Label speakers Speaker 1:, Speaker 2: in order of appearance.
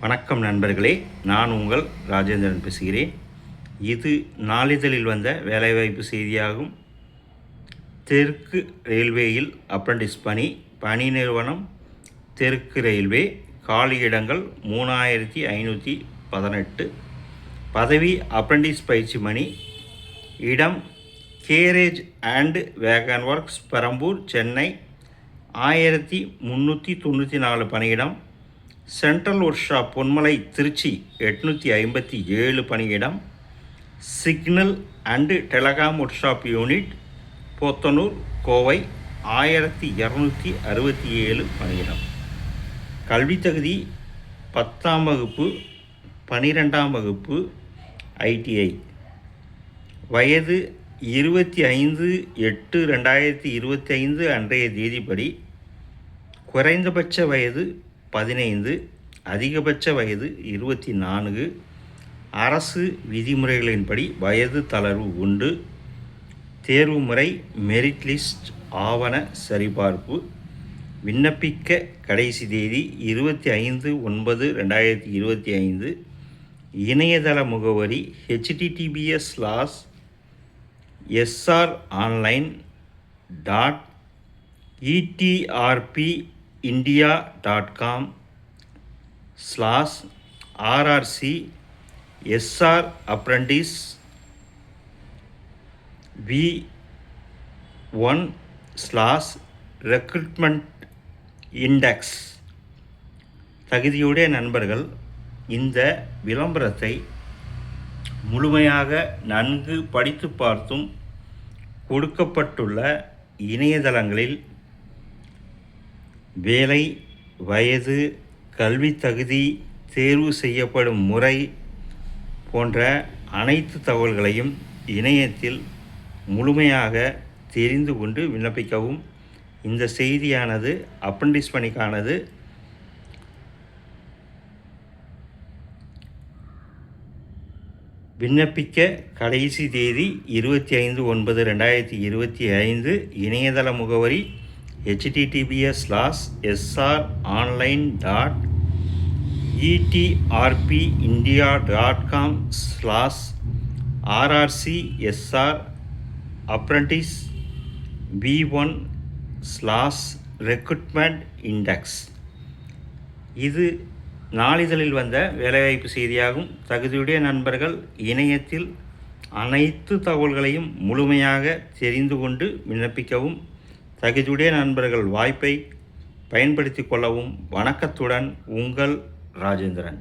Speaker 1: வணக்கம் நண்பர்களே நான் உங்கள் ராஜேந்திரன் பேசுகிறேன். இது நாளிதழில் வந்த வேலைவாய்ப்பு செய்தியாகும். தெற்கு ரயில்வேயில் அப்ரண்டிஸ் பணி பணி நிறுவனம் தெற்கு ரயில்வே காலியிடங்கள் மூணாயிரத்தி ஐநூற்றி பதினெட்டு. பதவி அப்ரண்டிஸ் பயிற்சி மணி இடம் carriage and wagon works Perambur Chennai. ஆயிரத்தி முந்நூற்றி தொண்ணூற்றி நாலு பணியிடம் சென்ட்ரல் ஒர்க் பொன்மலை திருச்சி எட்நூற்றி ஐம்பத்தி ஏழு பணியிடம் signal and telecom workshop unit Podanur Kovai ஆயிரத்தி இரநூத்தி அறுபத்தி ஏழு பணியிடம். கல்வி தகுதி பத்தாம் வகுப்பு பனிரெண்டாம் வகுப்பு ஐடிஐ. வயது இருபத்தி ஐந்து எட்டு ரெண்டாயிரத்தி இருபத்தி ஐந்து அன்றைய தேதிப்படி குறைந்தபட்ச வயது பதினைந்து அதிகபட்ச வயது இருபத்தி நான்கு அரசு விதிமுறைகளின்படி வயது தளர்வு உண்டு. தேர்வு முறை மெரிட் லிஸ்ட் ஆவண சரிபார்ப்பு. விண்ணப்பிக்க கடைசி தேதி இருபத்தி ஐந்து ஒன்பது ரெண்டாயிரத்தி இருபத்தி ஐந்து இணையதள முகவரி HTTPS slash SR online dot ETRP India dot com slash RRC SR apprentice V one slash recruitment index தகுதியுடைய நண்பர்கள் இந்த விளம்பரத்தை முழுமையாக நன்கு படித்து பார்த்தும் கொடுக்கப்பட்டுள்ள இணையதளங்களில் வேலை வயது கல்வித்தகுதி தேர்வு செய்யப்படும் முறை போன்ற அனைத்து தகவல்களையும் இணையத்தில் முழுமையாக தெரிந்து கொண்டு விண்ணப்பிக்கவும். இந்த செய்தியானது அப்ரண்டிஸ் பணிக்கானது விண்ணப்பிக்க கடைசி தேதி இருபத்தி ஐந்து ஒன்பது ரெண்டாயிரத்தி இருபத்தி ஐந்து இணையதள முகவரி HTTPS slash SR online dot ETRP India dot com slash RRC SR apprentice B one slash recruitment index இது நாளிதழில் வந்த வேலைவாய்ப்பு செய்தியாகும். தகுதியுடைய நண்பர்கள் இணையத்தில் அனைத்து தகவல்களையும் முழுமையாக தெரிந்து கொண்டு விண்ணப்பிக்கவும் தகுதியுடைய நண்பர்கள் வாய்ப்பை பயன்படுத்தி கொள்ளவும் வணக்கத்துடன் உங்கள் ராஜேந்திரன்.